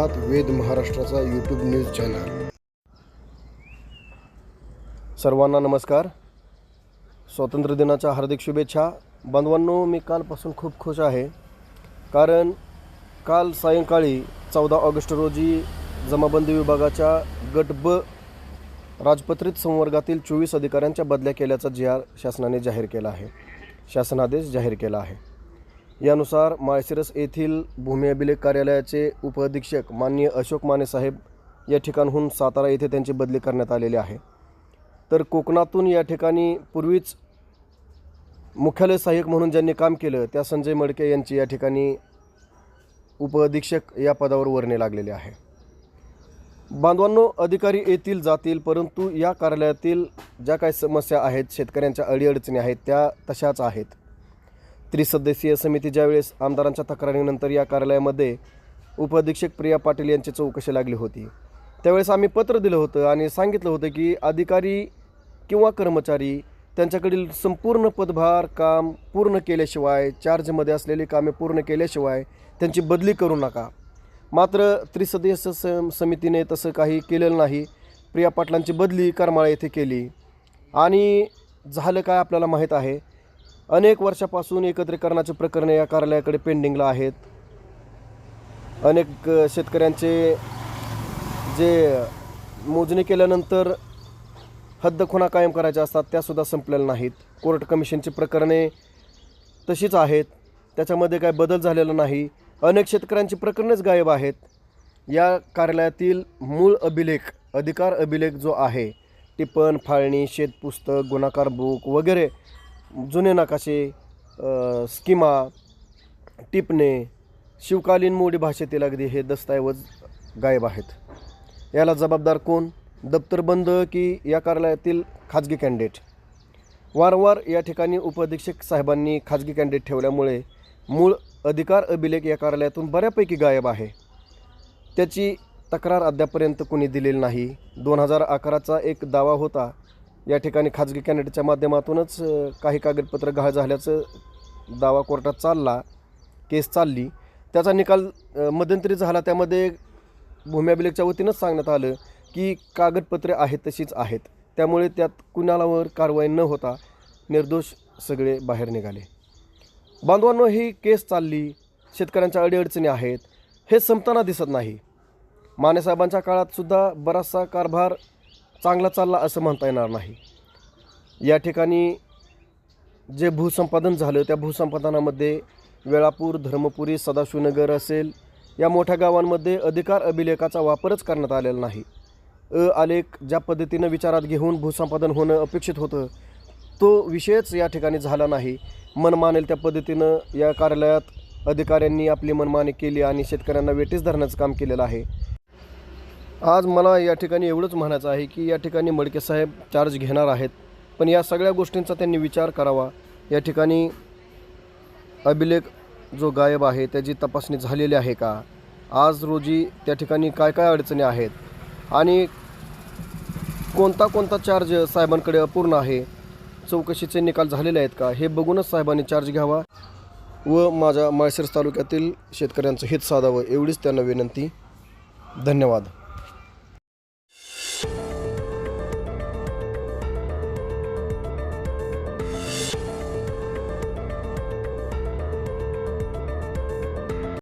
वेद महाराष्ट्राचा YouTube news channel सर्वांना नमस्कार. स्वातंत्र्य दिनाच्या हार्दिक शुभेच्छा. बांधवांनो मी कालपासून खूप खुश आहे. कारण काल सायंकाळी चौदा ऑगस्ट रोजी जमाबंदी विभागाच्या गट ब राजपत्रित संवर्गातील चोवीस अधिकाऱ्यांच्या बदल्या केल्याचा जी आर शासनाने जाहीर केला आहे. शासनादेश जाहीर केला आहे. यानुसार माळशिरस येथील भूमी अभिलेख कार्यालयाचे उपअधीक्षक माननीय अशोक माने साहेब या ठिकाणहून सातारा येथे त्यांची बदली करण्यात आलेली आहे. तर कोकणातून या ठिकाणी पूर्वीच मुख्यालय सहाय्यक म्हणून ज्यांनी काम केलं त्या संजय मडके यांची या ठिकाणी उपअधीक्षक या पदावर वर्णे लागलेले आहे. बांधवांनो अधिकारी येतील जातील परंतु या कार्यालयातील ज्या काही समस्या आहेत शेतकऱ्यांच्या अडीअडचणी आहेत त्या तशाच आहेत. त्रिसदस्यीय समिती ज्यावेळेस आमदारांच्या तक्रारीनंतर या कार्यालयामध्ये उपअधीक्षक प्रिया पाटील यांची चौकशी लागली होती त्यावेळेस आम्ही पत्र दिलं होतं आणि सांगितलं होतं की अधिकारी किंवा कर्मचारी त्यांच्याकडील संपूर्ण पदभार काम पूर्ण केल्याशिवाय चार्जमध्ये असलेली कामे पूर्ण केल्याशिवाय त्यांची बदली करू नका. मात्र त्रिसदस्य सम समितीने तसं काही केलेलं नाही. प्रिया पाटलांची बदली करमाळा येथे केली. आणि झालं काय आपल्याला माहीत आहे? अनेक वर्षापासून एकत्रीकरणाचे प्रकरणे या कार्यालयाकडे पेंडिंगला आहेत. अनेक शेतकऱ्यांचे जे मोजणी केल्यानंतर हद्द खुणा कायम करायच्या असतात त्यासुद्धा संपलेल्या नाहीत. कोर्ट कमिशनची प्रकरणे तशीच आहेत. त्याच्यामध्ये काय बदल झालेला नाही. अनेक शेतकऱ्यांची प्रकरणेच गायब आहेत. या कार्यालयातील मूळ अभिलेख अधिकार अभिलेख जो आहे टिपण फाळणी शेतपुस्तक गुणाकार बुक वगैरे जुने नकाशे स्किमा टिपणे शिवकालीन मोडी भाषेतील अगदी हे दस्तऐवज गायब आहेत. याला जबाबदार कोण? दप्तर बंद की या कार्यालयातील खाजगी कॅन्डिडेट? वारंवार या ठिकाणी उपअधीक्षक साहेबांनी खाजगी कॅन्डिडेट ठेवल्यामुळे मूळ अधिकार अभिलेख या कार्यालयातून बऱ्यापैकी गायब आहे. त्याची तक्रार अद्यापर्यंत कोणी दिलेली नाही. दोन हजार अकराचा एक दावा होता. या ठिकाणी खाजगी कॅन्डिडेटच्या माध्यमातूनच काही कागदपत्र गहाळ झाल्याचं दावा कोर्टात चालला केस चालली. त्याचा निकाल मध्यंतरी झाला. त्यामध्ये भूमी अभिलेखच्या वतीनंच सांगण्यात आलं की कागदपत्रे आहेत तशीच आहेत. त्यामुळे त्यात कुणालावर कारवाई न होता निर्दोष सगळे बाहेर निघाले. बांधवांनो ही केस चालली. शेतकऱ्यांच्या अडीअडचणी आहेत. हे संपताना दिसत नाही. मानेसाहेबांच्या काळात सुद्धा बराचसा कारभार चांगला चालला असं म्हणता येणार नाही. या ठिकाणी जे भूसंपादन झालं त्या भूसंपादनामध्ये वेळापूर धर्मपुरी सदाशिवनगर असेल या मोठ्या गावांमध्ये अधिकार अभिलेखाचा वापरच करण्यात आलेला नाही. अ आलेख ज्या पद्धतीनं विचारात घेऊन भूसंपादन होणं अपेक्षित होतं तो विषयच या ठिकाणी झाला नाही. मन मानेल त्या पद्धतीनं या कार्यालयात अधिकाऱ्यांनी आपली मनमानी केली आणि शेतकऱ्यांना वेटीस धरण्याचं काम केलेलं आहे. आज मला या ठिकाणी एवढंच म्हणायचं आहे की या ठिकाणी मडके साहेब चार्ज घेणार आहेत. पण या सगळ्या गोष्टींचा त्यांनी विचार करावा. या ठिकाणी अभिलेख जो गायब आहे त्याची तपासणी झालेली आहे का? आज रोजी त्या ठिकाणी काय काय अडचणी आहेत? आणि कोणता कोणता चार्ज साहेबांकडे अपूर्ण आहे? चौकशीचे निकाल झालेले आहेत का? हे बघूनच साहेबांनी चार्ज घ्यावा व माझ्या माळशिरस तालुक्यातील शेतकऱ्यांचं हित साधावं एवढीच त्यांना विनंती. धन्यवाद.